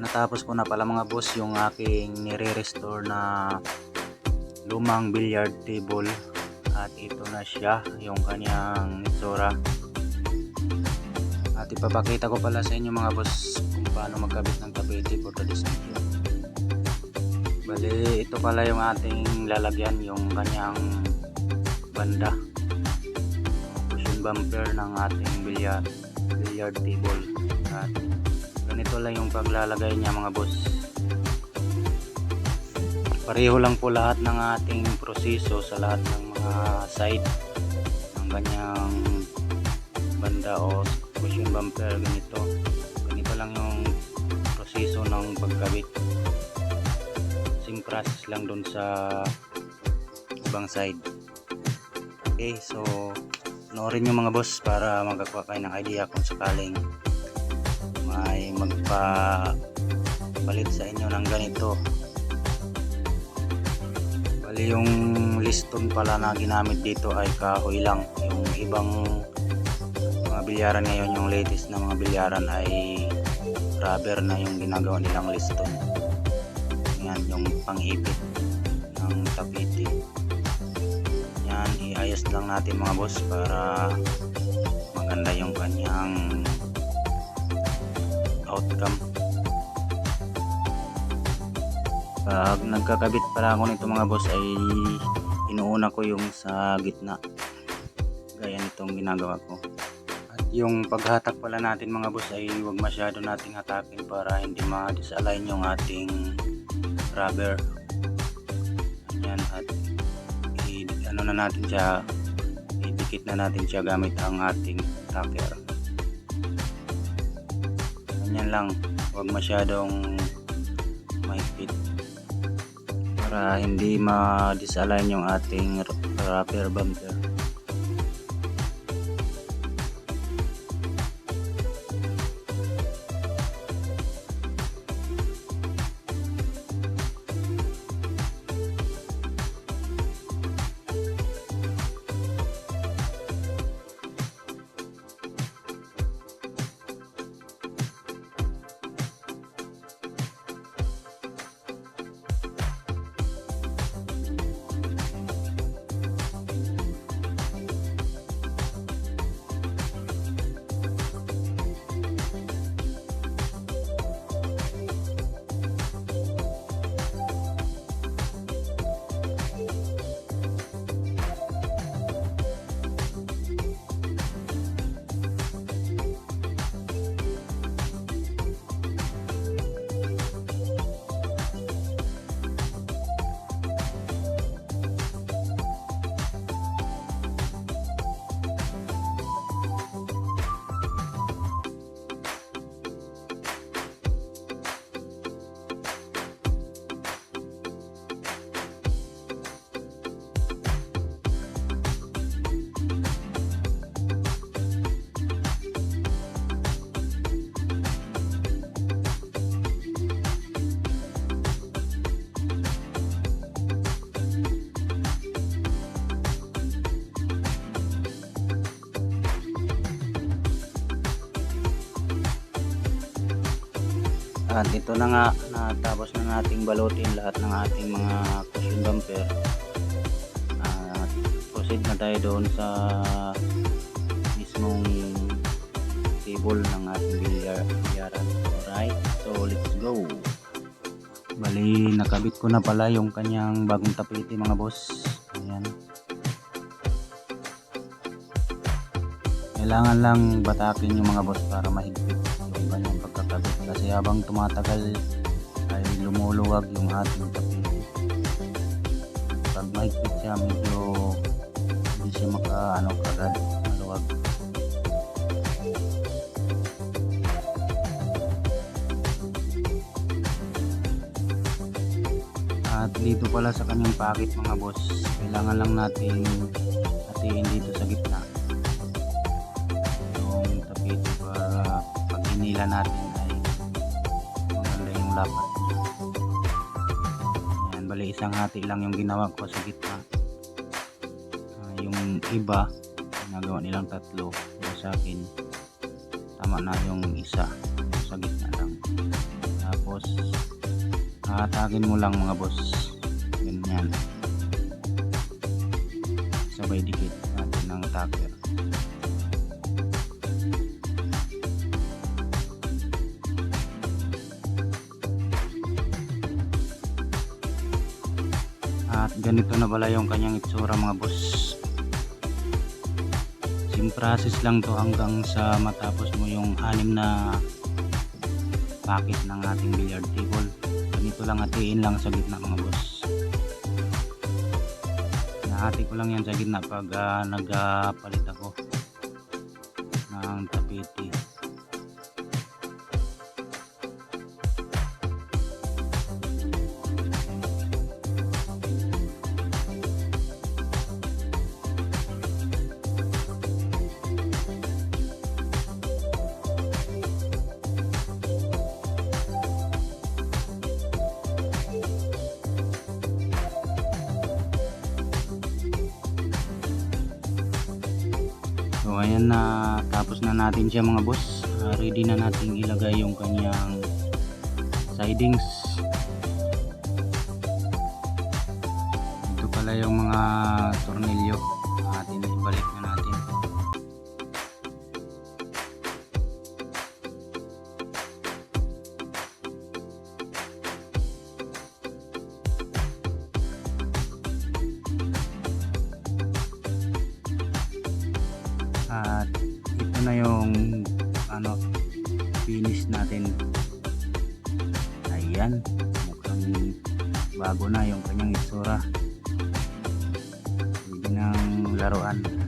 natapos ko na pala mga boss yung aking nire-restore na lumang billiard table. At ito na siya yung kanyang itsura. At ipapakita ko pala sa inyo mga boss kung paano magkabit ng tapete for the design bali ito pala yung ating lalagyan yung kanyang banda. Cushion bumper ng ating billiard billiard table. At ganito lang yung paglalagay niya mga boss. Pareho lang po lahat ng ating proseso sa lahat ng mga side ng kanyang banda o cushion bumper ganito. Ganito lang yung proseso ng pagkabit. Same process lang dun sa ibang side. Okay so panoorin nyo mga boss para magkakuha kayo ng idea kung sakaling may magpa palit sa inyo ng ganito. Bali yung liston pala na ginamit dito ay kahoy lang. Yung ibang mga bilyaran ngayon yung latest na mga bilyaran ay rubber na yung ginagawa nilang liston. Yan yung pang-ipit ng tapete yan iayos lang natin mga boss para maganda yung kanyang outcome. Pag nagkakabit pala ako nito mga boss ay inuuna ko yung sa gitna. Gaya nitong ginagawa ko. At yung paghatak pala natin mga boss ay huwag masyado nating hatakin para hindi ma-disalign yung ating rubber. Yan at i- ano na natin siya idikit na natin siya gamit ang ating tacker ganyan lang. Huwag masyadong mahigpit. Para hindi ma-disalign yung ating rubber bumper At ito na nga, natapos na nating balutin lahat ng ating mga cushion bumper. At proceed na tayo doon sa mismong table ng ating bilyar bilyaran. Alright, so let's go. Bali, nakabit ko na pala yung kanyang bagong tapete mga boss. Ayan. Kailangan lang batakin yung mga boss para mahigpit kasi habang tumatagal ay lumuluwag yung ating tapete. Pag mahigpit siya medyo hindi siya maka ano kagad maluwag. At dito pala sa kanyang pakit mga boss, kailangan lang natin hatiin dito sa gitna yung tapete para pag hinila natin yung niya. Yan, bali isang hati lang yung ginawa ko sa gitna. Ah, yung iba, ginagawa nilang tatlo. Pero sa akin, tama na yung isa sa gitna lang. Tapos Atagin mo lang mga boss. Ganyan. Sabay dikit natin ng tucker. Ganito na pala yung kanyang itsura mga boss. Same process lang to hanggang sa matapos mo yung anim na packet ng ating billiard table. Ganito lang hatiin lang sa gitna mga boss. Nahati ko lang yan sa gitna pag ah, nagpalit ako ng tapete. So ayan na tapos na natin siya mga boss. Ah, ready na natin ilagay yung kanyang sidings. Ito pala yung mga tornilyo. Atin na ibalik ano finish natin. Ayan, mukhang bago na yung kanyang itsura. Pwede nang laruan.